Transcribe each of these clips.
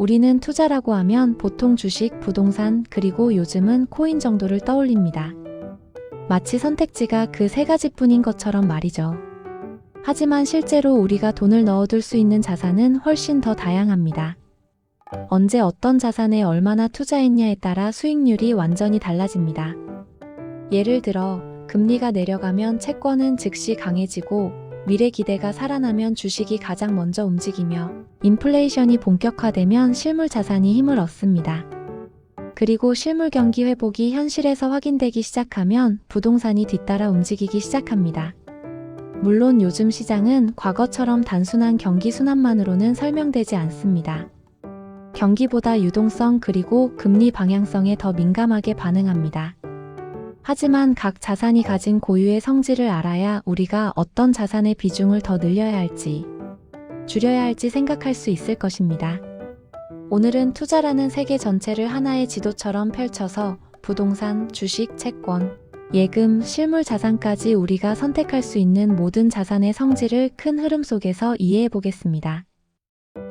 우리는 투자라고 하면 보통 주식, 부동산, 그리고 요즘은 코인 정도를 떠올립니다. 마치 선택지가 그 세 가지뿐인 것처럼 말이죠. 하지만 실제로 우리가 돈을 넣어둘 수 있는 자산은 훨씬 더 다양합니다. 언제 어떤 자산에 얼마나 투자했냐에 따라 수익률이 완전히 달라집니다. 예를 들어, 금리가 내려가면 채권은 즉시 강해지고, 미래 기대가 살아나면 주식이 가장 먼저 움직이며, 인플레이션이 본격화되면 실물 자산이 힘을 얻습니다. 그리고 실물 경기 회복이 현실에서 확인되기 시작하면 부동산이 뒤따라 움직이기 시작합니다. 물론 요즘 시장은 과거처럼 단순한 경기 순환만으로는 설명되지 않습니다. 경기보다 유동성 그리고 금리 방향성에 더 민감하게 반응합니다. 하지만 각 자산이 가진 고유의 성질을 알아야 우리가 어떤 자산의 비중을 더 늘려야 할지, 줄여야 할지 생각할 수 있을 것입니다. 오늘은 투자라는 세계 전체를 하나의 지도처럼 펼쳐서 부동산, 주식, 채권, 예금, 실물 자산까지 우리가 선택할 수 있는 모든 자산의 성질을 큰 흐름 속에서 이해해 보겠습니다.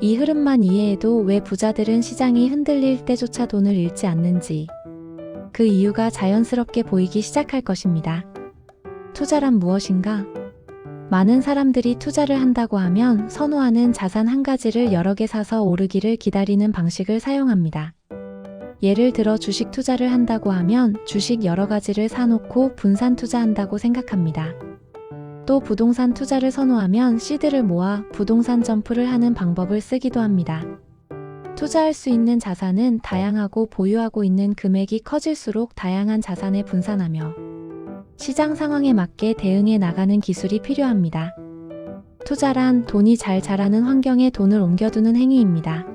이 흐름만 이해해도 왜 부자들은 시장이 흔들릴 때조차 돈을 잃지 않는지 그 이유가 자연스럽게 보이기 시작할 것입니다. 투자란 무엇인가? 많은 사람들이 투자를 한다고 하면 선호하는 자산 한 가지를 여러 개 사서 오르기를 기다리는 방식을 사용합니다. 예를 들어 주식 투자를 한다고 하면 주식 여러 가지를 사놓고 분산 투자한다고 생각합니다. 또 부동산 투자를 선호하면 시드를 모아 부동산 점프를 하는 방법을 쓰기도 합니다. 투자할 수 있는 자산은 다양하고 보유하고 있는 금액이 커질수록 다양한 자산에 분산하며 시장 상황에 맞게 대응해 나가는 기술이 필요합니다. 투자란 돈이 잘 자라는 환경에 돈을 옮겨두는 행위입니다.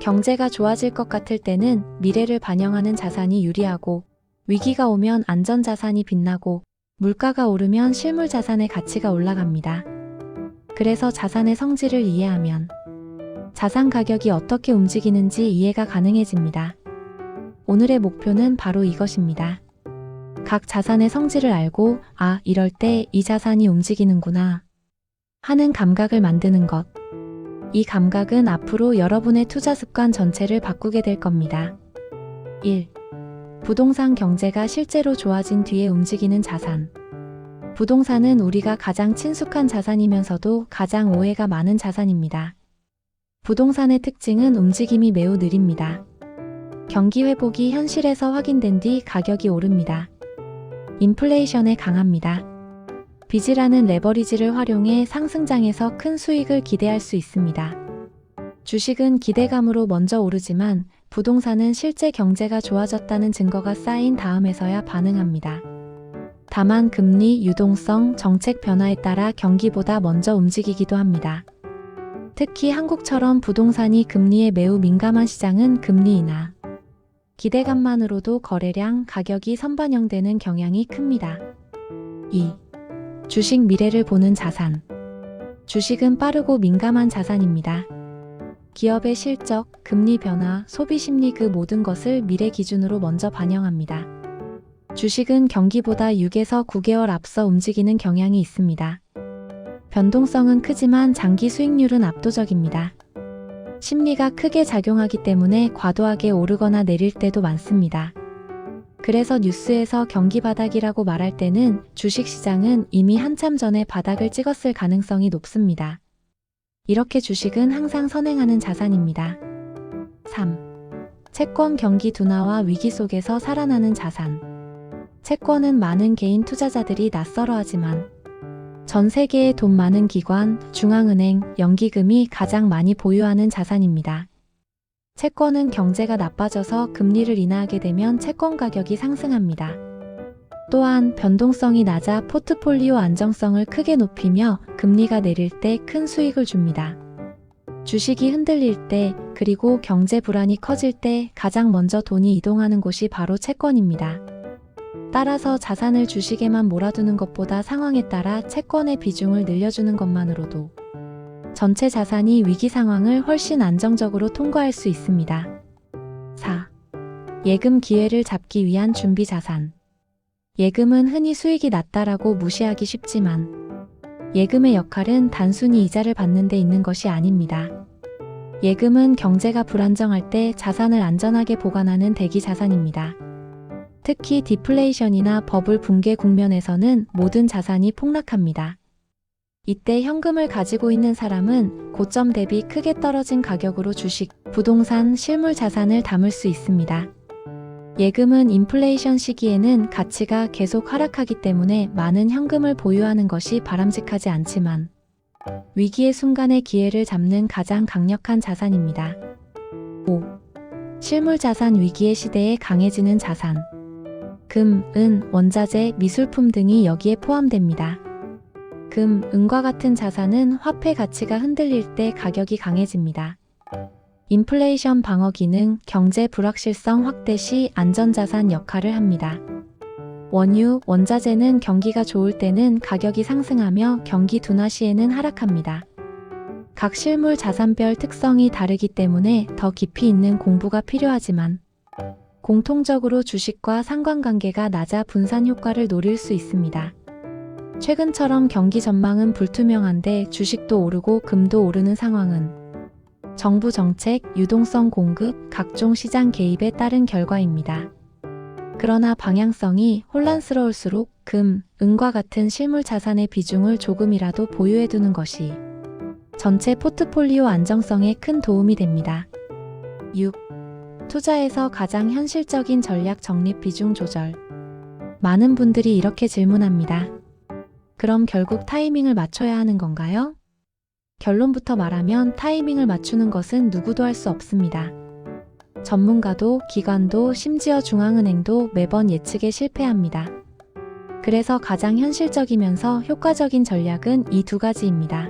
경제가 좋아질 것 같을 때는 미래를 반영하는 자산이 유리하고 위기가 오면 안전자산이 빛나고 물가가 오르면 실물 자산의 가치가 올라갑니다. 그래서 자산의 성질을 이해하면 자산 가격이 어떻게 움직이는지 이해가 가능해집니다. 오늘의 목표는 바로 이것입니다. 각 자산의 성질을 알고, 아, 이럴 때 이 자산이 움직이는구나. 하는 감각을 만드는 것. 이 감각은 앞으로 여러분의 투자 습관 전체를 바꾸게 될 겁니다. 1. 부동산 경제가 실제로 좋아진 뒤에 움직이는 자산. 부동산은 우리가 가장 친숙한 자산이면서도 가장 오해가 많은 자산입니다. 부동산의 특징은 움직임이 매우 느립니다. 경기 회복이 현실에서 확인된 뒤 가격이 오릅니다. 인플레이션에 강합니다. 빚이라는 레버리지를 활용해 상승장에서 큰 수익을 기대할 수 있습니다. 주식은 기대감으로 먼저 오르지만 부동산은 실제 경제가 좋아졌다는 증거가 쌓인 다음에서야 반응합니다. 다만 금리, 유동성, 정책 변화에 따라 경기보다 먼저 움직이기도 합니다. 특히 한국처럼 부동산이 금리에 매우 민감한 시장은 금리 인하, 기대감만으로도 거래량, 가격이 선반영되는 경향이 큽니다. 2. 주식 미래를 보는 자산. 주식은 빠르고 민감한 자산입니다. 기업의 실적, 금리 변화, 소비 심리 그 모든 것을 미래 기준으로 먼저 반영합니다. 주식은 경기보다 6에서 9개월 앞서 움직이는 경향이 있습니다. 변동성은 크지만 장기 수익률은 압도적입니다. 심리가 크게 작용하기 때문에 과도하게 오르거나 내릴 때도 많습니다. 그래서 뉴스에서 경기 바닥이라고 말할 때는 주식 시장은 이미 한참 전에 바닥을 찍었을 가능성이 높습니다. 이렇게 주식은 항상 선행하는 자산입니다. 3. 채권 경기 둔화와 위기 속에서 살아나는 자산. 채권은 많은 개인 투자자들이 낯설어 하지만 전 세계의 돈 많은 기관, 중앙은행, 연기금이 가장 많이 보유하는 자산입니다. 채권은 경제가 나빠져서 금리를 인하하게 되면 채권 가격이 상승합니다. 또한 변동성이 낮아 포트폴리오 안정성을 크게 높이며 금리가 내릴 때 큰 수익을 줍니다. 주식이 흔들릴 때, 그리고 경제 불안이 커질 때 가장 먼저 돈이 이동하는 곳이 바로 채권입니다. 따라서 자산을 주식에만 몰아두는 것보다 상황에 따라 채권의 비중을 늘려주는 것만으로도 전체 자산이 위기 상황을 훨씬 안정적으로 통과할 수 있습니다. 4. 예금 기회를 잡기 위한 준비 자산. 예금은 흔히 수익이 낮다라고 무시하기 쉽지만 예금의 역할은 단순히 이자를 받는 데 있는 것이 아닙니다. 예금은 경제가 불안정할 때 자산을 안전하게 보관하는 대기 자산입니다. 특히 디플레이션이나 버블 붕괴 국면에서는 모든 자산이 폭락합니다. 이때 현금을 가지고 있는 사람은 고점 대비 크게 떨어진 가격으로 주식, 부동산, 실물 자산을 담을 수 있습니다. 예금은 인플레이션 시기에는 가치가 계속 하락하기 때문에 많은 현금을 보유하는 것이 바람직하지 않지만 위기의 순간의 기회를 잡는 가장 강력한 자산입니다. 5. 실물 자산 위기의 시대에 강해지는 자산. 금, 은, 원자재, 미술품 등이 여기에 포함됩니다. 금, 은과 같은 자산은 화폐 가치가 흔들릴 때 가격이 강해집니다. 인플레이션 방어 기능, 경제 불확실성 확대 시 안전자산 역할을 합니다. 원유, 원자재는 경기가 좋을 때는 가격이 상승하며 경기 둔화 시에는 하락합니다. 각 실물 자산별 특성이 다르기 때문에 더 깊이 있는 공부가 필요하지만 공통적으로 주식과 상관관계가 낮아 분산 효과를 노릴 수 있습니다. 최근처럼 경기 전망은 불투명한데 주식도 오르고 금도 오르는 상황은 정부 정책, 유동성 공급, 각종 시장 개입에 따른 결과입니다. 그러나 방향성이 혼란스러울수록 금, 은과 같은 실물 자산의 비중을 조금이라도 보유해두는 것이 전체 포트폴리오 안정성에 큰 도움이 됩니다. 6. 투자에서 가장 현실적인 전략 적립 비중 조절. 많은 분들이 이렇게 질문합니다. 그럼 결국 타이밍을 맞춰야 하는 건가요? 결론부터 말하면 타이밍을 맞추는 것은 누구도 할 수 없습니다. 전문가도, 기관도, 심지어 중앙은행도 매번 예측에 실패합니다. 그래서 가장 현실적이면서 효과적인 전략은 이 두 가지입니다.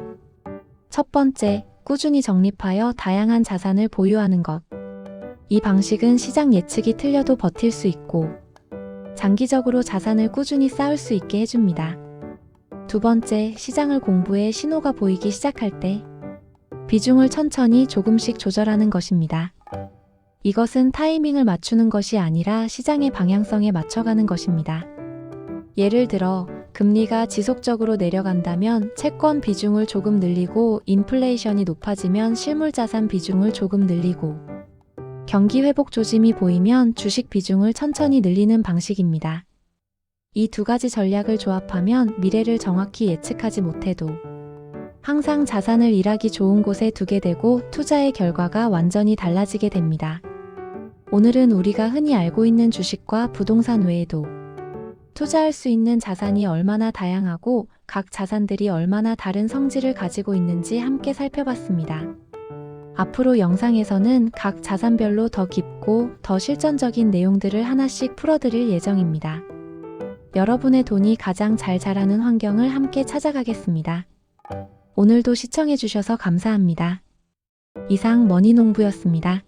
첫 번째, 꾸준히 적립하여 다양한 자산을 보유하는 것. 이 방식은 시장 예측이 틀려도 버틸 수 있고, 장기적으로 자산을 꾸준히 쌓을 수 있게 해줍니다. 두 번째, 시장을 공부해 신호가 보이기 시작할 때 비중을 천천히 조금씩 조절하는 것입니다. 이것은 타이밍을 맞추는 것이 아니라 시장의 방향성에 맞춰가는 것입니다. 예를 들어, 금리가 지속적으로 내려간다면 채권 비중을 조금 늘리고 인플레이션이 높아지면 실물 자산 비중을 조금 늘리고 경기 회복 조짐이 보이면 주식 비중을 천천히 늘리는 방식입니다. 이 두 가지 전략을 조합하면 미래를 정확히 예측하지 못해도 항상 자산을 일하기 좋은 곳에 두게 되고 투자의 결과가 완전히 달라지게 됩니다. 오늘은 우리가 흔히 알고 있는 주식과 부동산 외에도 투자할 수 있는 자산이 얼마나 다양하고 각 자산들이 얼마나 다른 성질을 가지고 있는지 함께 살펴봤습니다. 앞으로 영상에서는 각 자산별로 더 깊고 더 실전적인 내용들을 하나씩 풀어드릴 예정입니다. 여러분의 돈이 가장 잘 자라는 환경을 함께 찾아가겠습니다. 오늘도 시청해주셔서 감사합니다. 이상 머니농부였습니다.